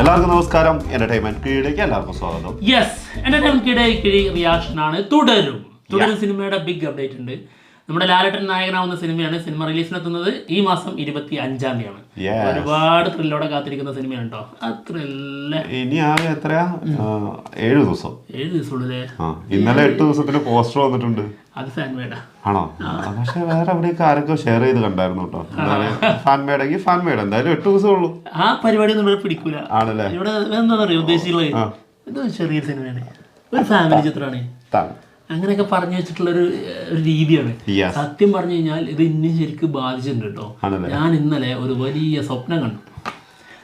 എല്ലാവർക്കും നമസ്കാരം. എന്റർടൈൻമെന്റ് കീഴിലേക്ക് എല്ലാവർക്കും സ്വാഗതം. യെസ് എന്റർടൈൻമെന്റ് കിഴി റിയാക്ഷൻ ആണ്. തുടരും. തുടരും സിനിമയുടെ ബിഗ് അപ്ഡേറ്റ് ഉണ്ട്. നമ്മുടെ ലാലട്ടൻ നായകനാവുന്ന സിനിമയാണ് സിനിമ റിലീസിനെത്തുന്നത് ഈ മാസം ഇരുപത്തി അഞ്ചാം തീയതിയാണ്. ഒരുപാട് ത്രില്ലോടെ കാത്തിരിക്കുന്ന സിനിമയാണ് കേട്ടോ ആ ത്രില്ല് ഇനി ആകെ ഏഴ് ദിവസം. ഏഴ് ദിവസമുള്ളൂല്ലേ ആ ഇന്നലെ എട്ട് ദിവസത്തിന് പോസ്റ്റർ വന്നിട്ടുണ്ട്. അത് ഫാൻ ആണോ? പക്ഷെ വേറെ എവിടെയൊക്കെ ആരൊക്കെ ഷെയർ ചെയ്ത് കണ്ടായിരുന്നു കേട്ടോ ഫാൻ മേഡെങ്കിൽ ഫാൻ എന്തായാലും എട്ട് ദിവസമേ ഉള്ളൂ. ആ പരിപാടി ഒന്നും ഇവിടെ പിടിക്കൂല. ആണല്ലേ? ഇവിടെ എന്താ പറയുക ഉദ്ദേശിച്ചുള്ളത് ഇത് ചെറിയ സിനിമയാണ്. ഒരു ഫാമിലി ചിത്രമാണ്. അങ്ങനെയൊക്കെ പറഞ്ഞു വെച്ചിട്ടുള്ള ഒരു രീതിയാണ്. സത്യം പറഞ്ഞു കഴിഞ്ഞാൽ ഇത് ഇന്നെ ശരിക്കും ബാധിച്ചിട്ടുണ്ട് കേട്ടോ ഞാൻ ഇന്നലെ ഒരു വലിയ സ്വപ്നം കണ്ടു.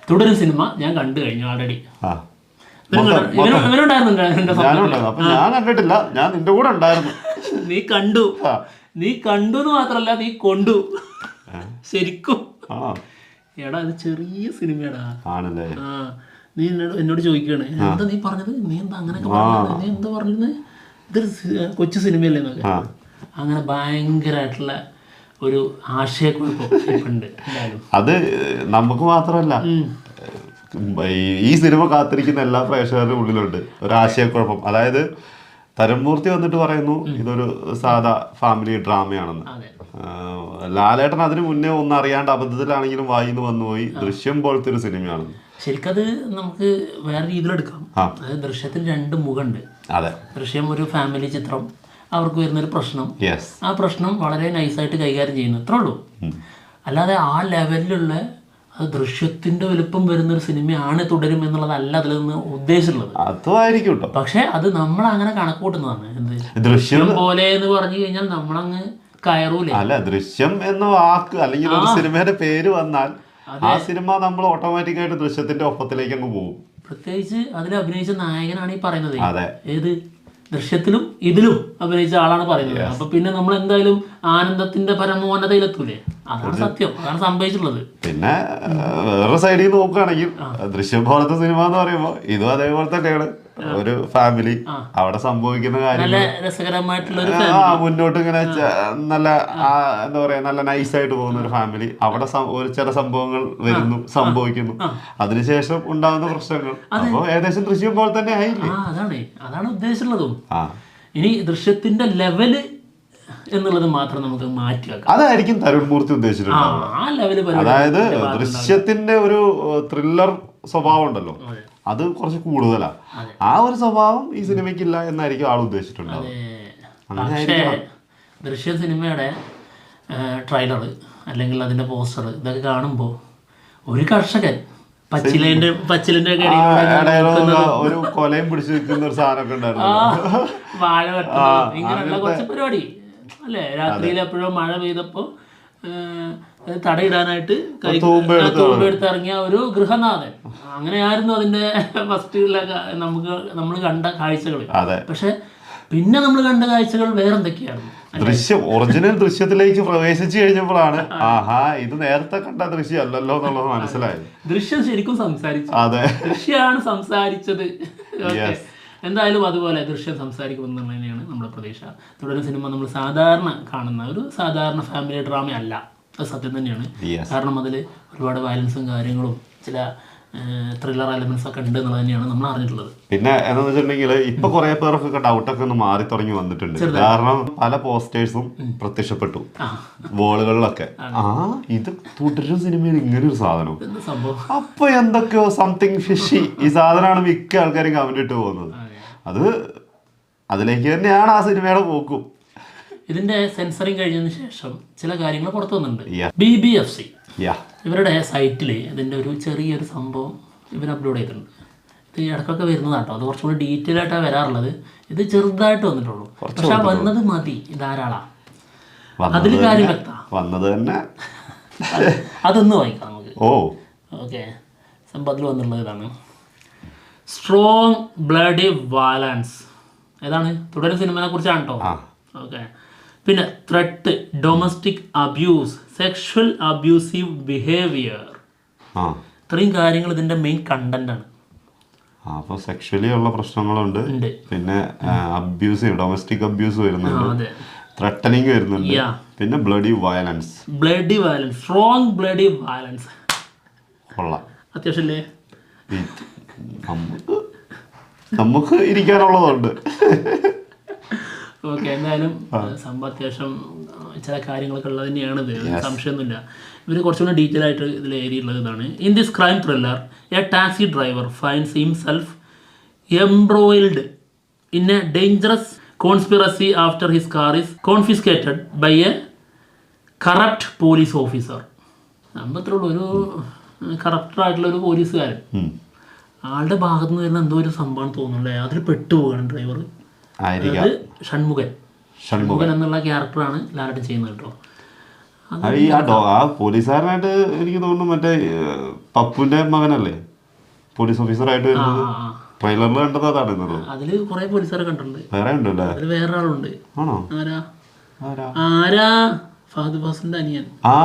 തുടരും സിനിമ ഞാൻ കണ്ടു കഴിഞ്ഞു ആൾറെഡി ഞാൻ കണ്ടിട്ടില്ല. ഞാൻ നിന്റെ കൂടെ ഉണ്ടായിരുന്നു. നീ കണ്ടു. നീ കണ്ടു എന്ന് മാത്രല്ല നീ കൊണ്ടു. ശരിക്കും. എടാ അത് ചെറിയ സിനിമയാടാ. ആണല്ലേ? നീ എന്നോട് എന്നോട് ചോദിക്കുകയാണ് എന്താ നീ പറഞ്ഞത്? നീ എന്താ അങ്ങനെയൊക്കെ പറഞ്ഞത്? നീ എന്താ പറഞ്ഞത് ഇതൊരു കൊച്ചു സിനിമയല്ലേ എന്നൊക്കെ അങ്ങനെ ഭയങ്കരമായിട്ടുള്ള ഒരു ആശയക്കുഴപ്പം ഉണ്ട് എന്തായാലും. അത് നമുക്ക് മാത്രമല്ല ഈ- സിനിമ കാത്തിരിക്കുന്ന എല്ലാ പ്രേക്ഷകരുടെ ഉള്ളിലുണ്ട്. ഒരു ആശയക്കുഴപ്പം. അതായത് തരംമൂർത്തി വന്നിട്ട് പറയുന്നു ഇതൊരു സാധാ ഫാമിലി ഡ്രാമയാണെന്ന്. ലാലേട്ടൻ അതിന് മുന്നേ ഒന്നും അറിയാണ്ട് അബദ്ധത്തിലാണെങ്കിലും വായിന്ന് വന്നുപോയി. ദൃശ്യം പോലത്തെ ഒരു സിനിമയാണെന്ന്. ശരിക്കത് നമുക്ക് വേറെ രീതിയിലെടുക്കാം. അതായത് ദൃശ്യത്തിൽ രണ്ട് മുഖമുണ്ട് അതെ. ദൃശ്യം ഒരു ഫാമിലി ചിത്രം. അവർക്ക് വരുന്നൊരു പ്രശ്നം. ആ പ്രശ്നം വളരെ നൈസായിട്ട് കൈകാര്യം ചെയ്യുന്നു. അത്രേ ഉള്ളൂ. അല്ലാതെ ആ ലെവലിലുള്ള അത് ദൃശ്യത്തിന്റെ വലുപ്പം വരുന്ന ഒരു സിനിമയാണ് തുടരും എന്നുള്ളതല്ല അതിൽ നിന്ന് ഉദ്ദേശിച്ചുള്ളത് അതുമായിരിക്കും കേട്ടോ പക്ഷെ അത് നമ്മൾ അങ്ങനെ കണക്കൂട്ടുന്നതാണ്. എന്ത്? ദൃശ്യം പോലെ എന്ന് പറഞ്ഞു കഴിഞ്ഞാൽ നമ്മളങ്ങ് കയറൂലേ? അല്ല ദൃശ്യം എന്ന വാക്ക് അല്ലെങ്കിൽ ഒരു സിനിമയുടെ പേര് വന്നാൽ ആ സിനിമ നമ്മൾ ഓട്ടോമാറ്റിക് ആയിട്ട് ദൃശ്യത്തിന്റെ ഒപ്പത്തിലേക്ക് അങ്ങ് പോകും. പ്രത്യേകിച്ച് അതിൽ അഭിനയിച്ച നായകനാണ് ഈ പറയുന്നത്. ഏത്? ദൃശ്യത്തിലും ഇതിലും അഭിനയിച്ച ആളാണ് പറയുന്നത്. അപ്പൊ പിന്നെ നമ്മൾ എന്തായാലും ആനന്ദത്തിന്റെ പരമോന്നതയിലെത്തൂലേ? അതാണ് സത്യം. അതാണ് സംഭവിച്ചിട്ടുള്ളത്. പിന്നെ വേറെ സൈഡിൽ നോക്കുകയാണെങ്കിൽ ദൃശ്യം പോലത്തെ സിനിമ എന്ന് പറയുമ്പോൾ ഇതും അതേപോലെ തന്നെയാണ്. ഒരു ഫാമിലി അവിടെ സംഭവിക്കുന്ന കാര്യങ്ങൾ മുന്നോട്ട് ഇങ്ങനെ നല്ല എന്താ പറയാ നല്ല നൈസ് ആയിട്ട് പോകുന്ന ഒരു ഫാമിലി അവിടെ ഒരു ചില സംഭവങ്ങൾ വരുന്നു സംഭവിക്കുന്നു. അതിനുശേഷം ഉണ്ടാകുന്ന പ്രശ്നങ്ങൾ. അപ്പൊ ഏകദേശം ദൃശ്യം പോലെ തന്നെ ആയില്ലേ? അതാണ് അതാണ് ഉദ്ദേശിച്ചിട്ടുള്ളതും. ആ. ഇനി ദൃശ്യത്തിന്റെ ലെവൽ എന്നുള്ളത് മാത്രം നമുക്ക് മാറ്റി വെക്കാം. അതായിരിക്കും തരുൺ മൂർത്തി ലെവൽ അതായത് ദൃശ്യത്തിന്റെ ഒരു ത്രില്ലർ സ്വഭാവം ഉണ്ടല്ലോ. അത് കുറച്ച് കൂടുതലാണ് ആ ഒരു സ്വഭാവം ഈ സിനിമയ്ക്കില്ല എന്നായിരിക്കും ആൾ ഉദ്ദേശിച്ചിട്ടുണ്ടാവും പക്ഷേ ദൃശ്യ സിനിമയുടെ ട്രൈലർ അല്ലെങ്കിൽ അതിന്റെ പോസ്റ്റർ ഇതൊക്കെ കാണുമ്പോൾ ഒരു കർഷകൻ പച്ചിലേന്റെ പച്ചിലിന്റെ ഒരു കൊലയും പിടിച്ചു നിൽക്കുന്ന ഒരു സാധനമൊക്കെ ഉണ്ടായിരുന്നു. വാഴ വെട്ടുന്ന ഇങ്ങനെയുള്ള കുറച്ച് പരിപാടി. അല്ലേ? രാത്രിയിൽ എപ്പോഴും മഴ പെയ്തപ്പോ തടയിടാനായിട്ട് തൂമ്പെടുത്ത് ഇറങ്ങിയ ഒരു ഗൃഹനാഥൻ. അങ്ങനെയായിരുന്നു അതിന്റെ ഫസ്റ്റ് നമുക്ക് നമ്മൾ കണ്ട കാഴ്ചകൾ. പക്ഷെ പിന്നെ നമ്മൾ കണ്ട കാഴ്ചകൾ വേറെ എന്തൊക്കെയായിരുന്നു ദൃശ്യം ഒറിജിനൽ ദൃശ്യത്തിലേക്ക് പ്രവേശിച്ചു കഴിഞ്ഞപ്പോഴാണ് ആഹാ ഇത് നേരത്തെ കണ്ട ദൃശ്യം അല്ലല്ലോ എന്നുള്ളത് മനസ്സിലായത്. ദൃശ്യം ശരിക്കും സംസാരിച്ചു. അതെ. ദൃശ്യമാണ് സംസാരിച്ചത്. എന്തായാലും അതുപോലെ ദൃശ്യം സംസാരിക്കുമെന്ന് തന്നെയാണ് നമ്മുടെ പ്രതീക്ഷ. തുടരുന്ന സിനിമ നമ്മൾ സാധാരണ കാണുന്ന ഒരു സാധാരണ ഫാമിലി ഡ്രാമ അല്ല. അത് സത്യം തന്നെയാണ്. കാരണം അതിൽ ഒരുപാട് വയലൻസും കാര്യങ്ങളും ചില ത്രില്ലർ എലമെന്റ്സ് ഒക്കെ ഉണ്ട് എന്നുള്ളത് തന്നെയാണ് നമ്മൾ അറിഞ്ഞിട്ടുള്ളത്. പിന്നെ എന്താന്ന് വെച്ചിട്ടുണ്ടെങ്കിൽ ഇപ്പൊ കുറെ പേർക്കൊക്കെ ഡൗട്ടൊക്കെ ഒന്ന് മാറി തുടങ്ങി വന്നിട്ടുണ്ട്. കാരണം പല പോസ്റ്റേഴ്സും പ്രത്യക്ഷപ്പെട്ടു. വോളുകളിലൊക്കെ ആ ഇത് തുടരും സിനിമയിൽ ഇങ്ങനെ ഒരു സാധനം. അപ്പൊ എന്തൊക്കെയോ സംതിങ് ഫിഷി ഈ സാധനമാണ് മിക്ക ആൾക്കാരും കമന്റ് ഇട്ട് പോകുന്നത്. അത് അതിലേക്ക് തന്നെയാണ് ആ സിനിമയുടെ പോക്കും. ഇതിന്റെ സെൻസറിങ് കഴിഞ്ഞതിന് ശേഷം ചില കാര്യങ്ങൾ പുറത്തു വന്നിട്ടുണ്ട്. ബി ബി എഫ് സി ഇവരുടെ സൈറ്റിൽ ഇതിന്റെ ഒരു ചെറിയൊരു സംഭവം ഇവർ അപ്ലോഡ് ചെയ്തിട്ടുണ്ട്. ഇത് ഇടക്കൊക്കെ വരുന്നതാട്ടോ. അത് കുറച്ചുകൂടി ഡീറ്റെയിൽ ആയിട്ടാണ് വരാറുള്ളത്. ഇത് ചെറുതായിട്ട് വന്നിട്ടുള്ളൂ. പക്ഷെ ആ വന്നത് മതി. ധാരാളം. അതിൽ കാര്യം വ്യക്ത വന്നത് തന്നെ. അതൊന്ന് വായിക്കാം നമുക്ക്. ഓ. ഓക്കെ. സംഭവത്തിൽ വന്നിട്ടുള്ളത് ഇതാണ്. സ്ട്രോങ് ബ്ലഡി വാലൻസ് ഏതാണ്? തുടരും സിനിമയെ കുറിച്ചാണ് കേട്ടോ ഓക്കെ പിന്നെ threat domestic abuse sexual abusive behaviour ഇത്രയും കാര്യങ്ങൾ ഇതിന്റെ മെയിൻ കണ്ടന്റ് ആണ്. അപ്പൊ സെക്ഷലി ഉള്ള പ്രശ്നങ്ങളുണ്ട്. പിന്നെ അബ്യൂസ് ഡൊമസ്റ്റിക് അബ്യൂസ് വരുന്നുണ്ട്. ത്രട്ടനിങ് വരുന്നുണ്ട്. പിന്നെ bloody violence bloody violence strong bloody violence കൊള്ളാം. അത്യാവശ്യമല്ലേ ഇത് നമുക്ക് നമുക്ക് ഇരിക്കാനുള്ളതുണ്ട്. ഓക്കെ എന്തായാലും സംഭവം അത്യാവശ്യം ചില കാര്യങ്ങളൊക്കെ ഉള്ളത് തന്നെയാണ്. ഇത് സംശയമൊന്നുമില്ല. ഇവർ കുറച്ചുകൂടി ഡീറ്റെയിൽ ആയിട്ട് ഇതിൽ ഏരിയുള്ളത് ഇതാണ്. In this crime thriller a taxi driver finds himself embroiled in a dangerous conspiracy after his car is confiscated by a corrupt police officer നമ്മത്രയുള്ളൂ ഒരു കറപ്റ്റഡ് ആയിട്ടുള്ള ഒരു പോലീസുകാരൻ. ആളുടെ ഭാഗത്ത് നിന്ന് വരുന്ന എന്തോ ഒരു സംഭവം തോന്നുന്നില്ലേ അതിൽ പെട്ടുപോകണം ഡ്രൈവർ അത് ഷൺമുഖൻ. ഷൺമുഖൻ. എന്നുള്ള ക്യാരക്ടറാണ് ലാലട്ട് ചെയ്യുന്നത് കേട്ടോ. ഈ ആ ഡോ ആ പോലീസുകാരനായിട്ട് എനിക്ക് തോന്നുന്നു മറ്റേ പപ്പുന്റെ പപ്പുവിന്റെ മകനല്ലേ? പോലീസ് ഓഫീസറായിട്ട് വരുന്നത്. ട്രെയിലറിൽ കണ്ടത് അതാണ് അതിൽ കൊറേ പോലീസുകാരെ കണ്ടിട്ടുണ്ട്. വേറെ ഉണ്ടല്ലേ? അതിൽ വേറെ ആളുണ്ട് ആണോ ആരാ? ആരാ? ഫഹദ് ഫാസിന്റെ അനിയൻ. ആ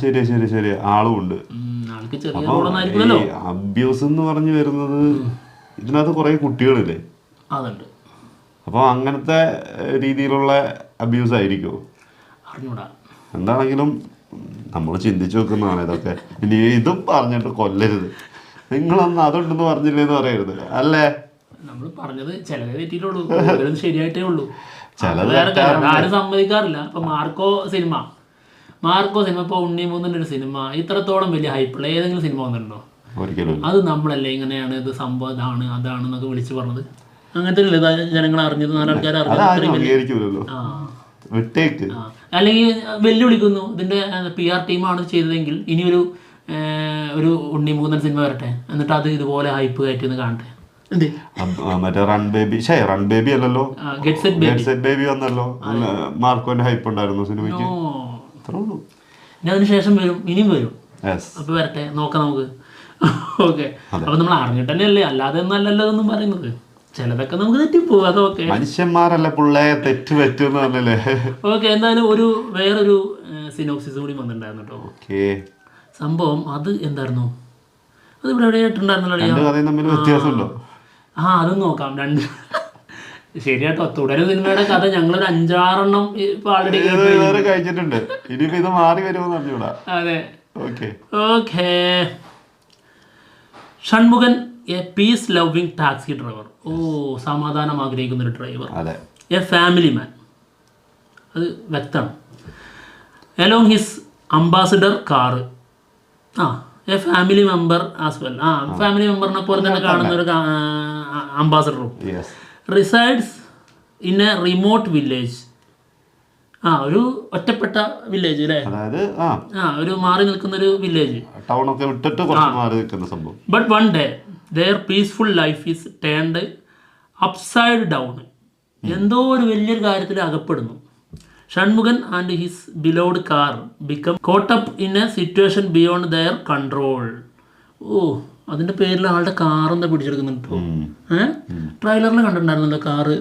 ശരി ശരി ശരി. ആളും ഉണ്ട്. ആൾക്ക് ചെറിയ അപ്പൊ റോളൊന്നായിരിക്കുമല്ലോ അബ്യൂസ് എന്ന് പറഞ്ഞു വരുന്നത് ഇതിനകത്ത് കുറെ കുട്ടികളില്ലേ? അതുണ്ട്. അപ്പോൾ അങ്ങനത്തെ രീതിയിലുള്ള അബ്യൂസ് ആയിരിക്കോ അറിഞ്ഞൂടാ. എന്താണെങ്കിലും നമ്മൾ ചിന്തിച്ചു നോക്കുന്നതാണ് ഇതൊക്കെ. ഇനി ഇതും പറഞ്ഞിട്ട് കൊല്ലരുത്. നിങ്ങളൊന്ന് അതുണ്ടെന്ന് പറഞ്ഞില്ലേന്ന് പറയരുത്. അല്ലേ? നമ്മൾ പറഞ്ഞത് ചിലരെ തെറ്റിയിട്ടുള്ളൂ. ശരിയായിട്ടേ ഉള്ളൂ. ആരും സമ്മതിക്കാറില്ല. ഇപ്പൊ മാർക്കോ സിനിമ. മാർക്കോ സിനിമ ഇപ്പൊ ഉണ്ണി മൂന്നിന്റെ ഒരു സിനിമ. ഇത്രത്തോളം വലിയ ഹൈപ്പുള്ള ഏതെങ്കിലും സിനിമ വന്നിട്ടുണ്ടോ? അത് നമ്മളല്ലേ ഇങ്ങനെയാണ് ഇത് സംഭവം ഇതാണ് അതാണ് എന്നൊക്കെ വിളിച്ചു പറഞ്ഞത്. അങ്ങനത്തെ ജനങ്ങൾ അറിഞ്ഞത് നാലാൾക്കാർ അറിഞ്ഞത് അതാരും ആ. വിട്ടേക്ക്. അല്ലെങ്കിൽ വെല്ലുവിളിക്കുന്നു. ഇതിന്റെ പി ആർ ടീമാണ് ചെയ്തതെങ്കിൽ ഇനിയൊരു ഒരു ഉണ്ണി മൂന്നൻ സിനിമ വരട്ടെ. എന്നിട്ട് അത് ഇതുപോലെ ഹൈപ്പ് കയറ്റി ഒന്ന് കാണട്ടെ. മറ്റേ റൺ ബേബി ഷേ റൺ ബേബി അല്ലല്ലോ. ഗെറ്റ് സെറ്റ് ബേബി വന്നല്ലോ. മാർക്കോന്റെ ഹൈപ്പ് ഉണ്ടായിരുന്നു സിനിമയ്ക്ക്. അത്രേ ഉള്ളൂ. ഇനി അതിന് ശേഷം വരും. ഇനിയും വരും. അപ്പൊ വരട്ടെ. നോക്കാം നമുക്ക്. ഓക്കെ അപ്പൊ നമ്മൾ അറിഞ്ഞിട്ട് തന്നെയല്ലേ. അല്ലാതെ ഒന്നും അല്ലല്ലോ എന്നും പറയുന്നത്. ചിലതൊക്കെ നമുക്ക് തെറ്റിപ്പോവും. അതൊക്കെ. മനുഷ്യന്മാരല്ല പിള്ളയെ തെറ്റ് പറഞ്ഞല്ലേ? ഓക്കെ എന്തായാലും ഒരു വേറൊരു സിനോപ്സിസ് കൂടി വന്നിട്ടുണ്ടായിരുന്നു കേട്ടോ. സംഭവം അത് എന്തായിരുന്നു? അത് ഇവിടെ എവിടെയായിട്ടുണ്ടായിരുന്നല്ലോ വ്യത്യാസമുണ്ടോ? ആ അതും നോക്കാം. രണ്ട് ശരിയാട്ടോ തുടരും സിനിമയുടെ കഥ ഞങ്ങളൊരു അഞ്ചാറെണ്ണം ഇപ്പൊ ആൾറെഡി കഴിച്ചിട്ടുണ്ട്. ഇനിയിപ്പോ ഇത് മാറി അറിഞ്ഞൂടാ. അതെ. Okay. Shanmukhan a peace loving taxi driver ഓ സമാധാനം ആഗ്രഹിക്കുന്ന ഒരു ഡ്രൈവർ എ ഫാമിലി മാൻ അത് വ്യക്തമാണ്. അലോങ് ഹിസ് അംബാസിഡർ കാറ് ആ a family member as well ആ ഫാമിലി മെമ്പറിനെ പോലെ തന്നെ കാണുന്ന ഒരു അംബാസിഡറും resides in a remote village ആ ഒരു ഒറ്റപ്പെട്ട വില്ലേജ് അല്ലേ അതായത് ആ. ആ ഒരു മാറി നിൽക്കുന്ന ഒരു വില്ലേജ് ടൗൺ ഒക്കെ വിട്ടിട്ട് കുറച്ച് മാറി നിൽക്കുന്ന സംഭവം. But one day their peaceful life is turned upside down എന്തോ ഒരു വലിയൊരു കാര്യത്തിൽ അകപ്പെടുന്നു. Shanmukhan and his beloved car become caught up in a situation beyond their control ഓ അതിന്റെ പേരിൽ ആളുടെ കാർ എന്താ പിടിച്ചെടുക്കുന്നുണ്ട് ഏഹ് ട്രെയിലറിൽ കണ്ടിട്ടുണ്ടായിരുന്നല്ലോ കാറ്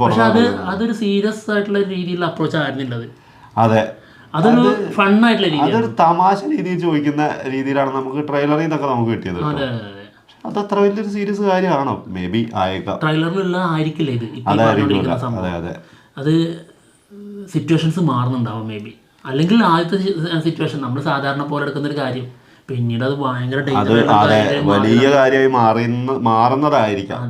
പക്ഷെ അത് അതൊരു സീരിയസ് ആയിട്ടുള്ള രീതിയിലുള്ള അപ്രോച്ച് ആയിരുന്നില്ല അത്. അതെ. അതൊരു ഫണ്ണായിട്ടുള്ള രീതി അതൊരു തമാശ രീതിയിൽ ചോദിക്കുന്ന രീതിയിലാണ് നമുക്ക് ട്രെയിലറിൽ നിന്നൊക്കെ നമുക്ക് കിട്ടിയത് കേട്ടോ. അതെ അതെ അതെ. അത് അത്ര വലിയൊരു സീരിയസ് കാര്യമാണോ? മേ ബി ആയേക്കാം. ട്രെയിലറിലുള്ള ആയിരിക്കില്ല ഇത്. അതെ അതെ. അത് സിറ്റുവേഷൻസ് മാറുന്നുണ്ടാവും മേ ബി അല്ലെങ്കിൽ ആദ്യത്തെ സിറ്റുവേഷൻ നമ്മൾ സാധാരണ പോലെ എടുക്കുന്ന ഒരു കാര്യം. പിന്നീട് അത് ഭയങ്കര. വലിയ കാര്യമായി മാറുന്ന മാറുന്നതായിരിക്കാം.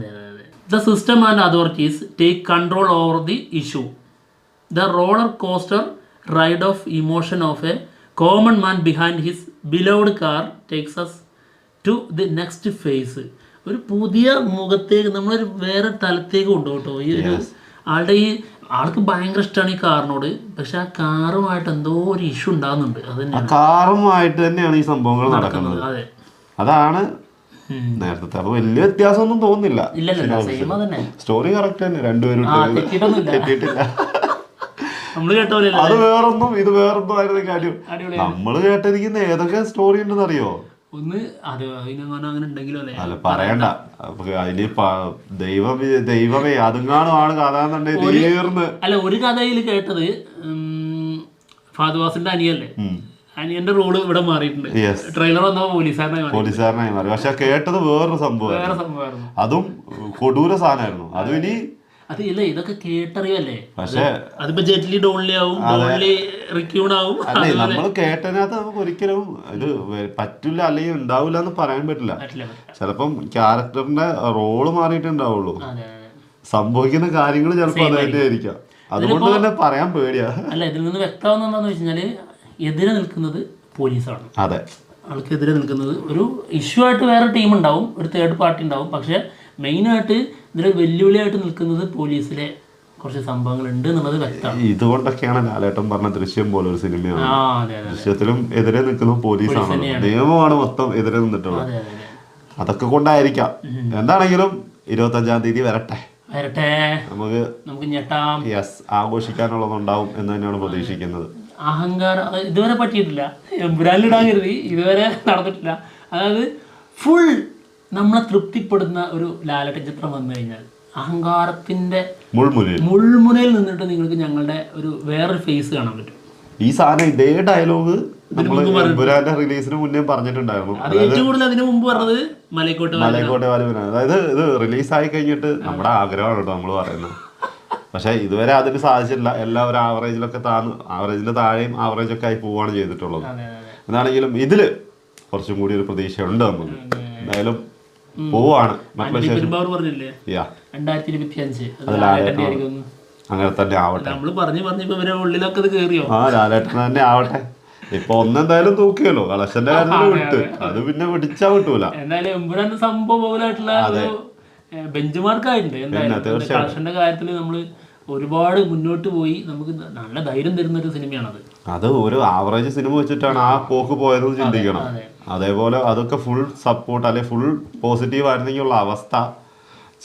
The system and authorities take control over the issue the roller coaster ride of emotion of a common man behind his beloved car takes us to the next phase ഒരു പുതിയ മുഖത്തേക്ക് നമ്മളൊരു വേറെ തലത്തേക്ക് കൊണ്ടുപോട്ടോ ഈ ഒരു ആളുടെ ഈ ആൾക്ക് ഭയങ്കര ഇഷ്ടമാണ് ഈ കാറിനോട്. പക്ഷെ ആ കാറുമായിട്ട് എന്തോ ഒരു ഇഷ്യൂ ഉണ്ടാകുന്നുണ്ട്. അത് തന്നെയാണ്. കാറുമായിട്ട് തന്നെയാണ് ഈ സംഭവങ്ങൾ നടക്കുന്നത്. അതെ. അതാണ് നേരത്തെ. അപ്പൊ വലിയ വ്യത്യാസമൊന്നും തോന്നുന്നില്ല. സ്റ്റോറി കറക്റ്റ് തന്നെ. രണ്ടുപേരും തെറ്റിയിട്ടില്ല. അത് വേറൊന്നും ഇത് വേറൊന്നും ആയിരുന്നു കാര്യം നമ്മൾ കേട്ടിരിക്കുന്ന ഏതൊക്കെ സ്റ്റോറി ഉണ്ടെന്ന് അറിയോ ഒന്ന് അത് അതിനെങ്ങനെ അങ്ങനെ ഉണ്ടെങ്കിലും അല്ലേ? അല്ല പറയണ്ട. അതിൽ ദൈവം ദൈവമേ അതുങ്ങാണുമാണ് കഥ തീർന്ന്. അല്ല ഒരു കഥയിൽ കേട്ടത് ഫാദുവാസിന്റെ അനിയല്ലേ? അനിയന്റെ റോൾ ഇവിടെ മാറിയിട്ടുണ്ട്. ട്രെയിലർ വന്നപ്പോ പോലീസുകാരനായി പോലീസുകാരനായി മാറി. പക്ഷെ കേട്ടത് വേറൊരു സംഭവം വേറെ സംഭവമായിരുന്നു. അതും കൊടൂര സാധനമായിരുന്നു. അതും ഇനി അത് ഇല്ല ഇതൊക്കെ കേട്ടറിയല്ലേ? പക്ഷേ അതിപ്പോ ജെറ്റ്ലി ഡോൺലി ആവും ഡോൺലി റിക്യൂൺ ആവും. അല്ലേ നമ്മൾ കേട്ടതിനകത്ത് നമുക്ക് ഒരിക്കലും ഇത് പറ്റില്ല അല്ലെങ്കിൽ ഉണ്ടാവില്ല എന്ന് പറയാൻ പറ്റില്ല. ചിലപ്പം ക്യാരക്ടറിന്റെ റോൾ മാറിയിട്ടുണ്ടാവുള്ളൂ. സംഭവിക്കുന്ന കാര്യങ്ങൾ ചിലപ്പോൾ അതായിട്ട് ആയിരിക്കാം. അതുകൊണ്ട് തന്നെ പറയാൻ പേടിയാ. അല്ല ഇതിൽ നിന്ന് വ്യക്തമാകുന്ന എന്താണെന്ന് വെച്ചാൽ എതിരെ നിൽക്കുന്നത് പോലീസാണ്. അതെ. ആൾക്കെതിരെ നിൽക്കുന്നത് ഒരു ഇഷ്യൂ ആയിട്ട് വേറെ ടീം ഉണ്ടാവും ഒരു തേർഡ് പാർട്ടി ഉണ്ടാവും. പക്ഷെ മെയിനായിട്ട് ഇതിൽ വെല്ലുവിളിയായിട്ട് നിൽക്കുന്നത് പോലീസിലെ കുറച്ച് സംഭവങ്ങൾ ഉണ്ട് എന്നുള്ളത് വ്യക്തമാണ്. ഇതുകൊണ്ടൊക്കെയാണ് ലാലേട്ടൻ പറഞ്ഞ ദൃശ്യം പോലെ ഒരു സിനിമയാണ് ദൃശ്യത്തിലും എതിരെ നിൽക്കുന്ന പോലീസാണ്. നിയമമാണ് മൊത്തം എതിരെ നിന്നിട്ടുള്ളത്. അതെ അതെ അതെ. അതൊക്കെ കൊണ്ടായിരിക്കാം. എന്താണെങ്കിലും ഇരുപത്തഞ്ചാം തീയതി വരട്ടെ. വരട്ടെ. നമുക്ക് നമുക്ക് ഞെട്ടാം. യെസ് ആഘോഷിക്കാനുള്ളതുണ്ടാവും എന്ന് തന്നെയാണ് പ്രതീക്ഷിക്കുന്നത്. അഹങ്കാരം ഇതുവരെ പറ്റിയിട്ടില്ല. എമ്പുരാനിലിടാൻ കരുതി. ഇതുവരെ നടന്നിട്ടില്ല. അതായത് ഫുൾ നമ്മളെ തൃപ്തിപ്പെടുന്ന ഒരു ലാലട്ട ചിത്രം വന്നു കഴിഞ്ഞാൽ അഹങ്കാരത്തിന്റെ മുൾമുനയിൽ. നിന്നിട്ട് നിങ്ങൾക്ക് ഞങ്ങളുടെ ഒരു വേറൊരു ഫേസ് കാണാൻ പറ്റും. ഈ സാധനം ഇതേ ഡയലോഗ് എമ്പുരാന്റെ റിലീസിന് മുന്നേ പറഞ്ഞിട്ടുണ്ടായിരുന്നു. മലൈക്കോട്ട് വാ- മലയക്കോട്ടെ വാലുവിന അതായത് ഇത് റിലീസ് ആയി കഴിഞ്ഞിട്ട് നമ്മുടെ ആഗ്രഹമാണ് കേട്ടോ നമ്മൾ പറയുന്നത്. പക്ഷെ ഇതുവരെ അതിന് സാധിച്ചിട്ടില്ല. എല്ലാവരും ആവറേജിലൊക്കെ താന്ന് ആവറേജിൽ താഴെയും ആവറേജ് ഒക്കെ ആയി പോവാണ് ചെയ്തിട്ടുള്ളത്. എന്നാണെങ്കിലും ഇതിൽ കുറച്ചും കൂടി ഒരു പ്രതീക്ഷയുണ്ട് നമുക്ക്. എന്തായാലും പോവാണ്. പറഞ്ഞില്ലേ? രണ്ടായിരത്തി ഇരുപത്തി അഞ്ച് അങ്ങനെ തന്നെ ആവട്ടെ. നമ്മൾ പറഞ്ഞു പറഞ്ഞു ഇപ്പൊ ഇവരെ ഉള്ളിലൊക്കെ അത് കേറിയോ? ആ ലാലേട്ടൻ തന്നെ ആവട്ടെ. ഇപ്പൊ ഒന്നെന്തായാലും തൂക്കിയല്ലോ. കളക്ഷന്റെ കാര്യത്തിൽ വിട്ട്. അത്. പിന്നെ പിടിച്ചാ കിട്ടൂല. എന്തായാലും എമ്പുരാൻ സംഭവമായിട്ടുള്ള ബെഞ്ച് മാർക്ക് ആയിട്ടുണ്ട്. എന്തായാലും കളക്ഷന്റെ കാര്യത്തിൽ നമ്മൾ ഒരുപാട് മുന്നോട്ട് പോയി നമുക്ക് നല്ല ധൈര്യം തരുന്ന ഒരു സിനിമയാണത്. അത് ഒരു ആവറേജ് സിനിമ വെച്ചിട്ടാണ് ആ പോക്ക് പോയതെന്ന് ചിന്തിക്കണം. അതേപോലെ അതൊക്കെ ഫുൾ സപ്പോർട്ട് അല്ലെ ഫുൾ പോസിറ്റീവ് ആയിരുന്നെങ്കിൽ ഉള്ള അവസ്ഥ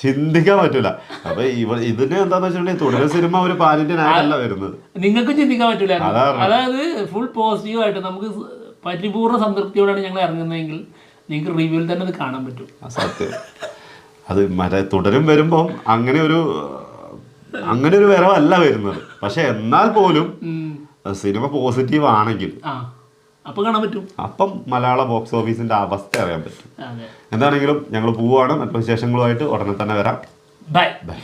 ചിന്തിക്കാൻ പറ്റൂല. അപ്പൊ ഇവ ഇതിന് എന്താന്ന് വെച്ചിട്ടുണ്ടെങ്കിൽ തുടരെ സിനിമ ഒരു പാലിന്റനായിട്ടല്ല വരുന്നത്. നിങ്ങൾക്ക് ചിന്തിക്കാൻ പറ്റൂല. അതായത് ഫുൾ പോസിറ്റീവ് ആയിട്ട് നമുക്ക് പരിപൂർണ പരിപൂർണ സംതൃപ്തിയോടെയാണ് ഞങ്ങൾ ഇറങ്ങുന്നതെങ്കിൽ നിങ്ങൾക്ക് റിവ്യൂവിൽ തന്നെ അത് കാണാൻ പറ്റും. സത്യം. അത് മറ്റേ തുടരും വരുമ്പം അങ്ങനെ ഒരു അങ്ങനെ ഒരു വരവല്ല വരുന്നത്. പക്ഷെ എന്നാൽ പോലും സിനിമ പോസിറ്റീവ് ആണെങ്കിൽ കാണാൻ പറ്റും. അപ്പം മലയാള ബോക്സ് ഓഫീസിന്റെ അവസ്ഥ അറിയാൻ പറ്റും. എന്താണെങ്കിലും ഞങ്ങൾ പോവുകയാണ് മറ്റു വിശേഷങ്ങളുമായിട്ട് ഉടനെ തന്നെ വരാം. Bye bye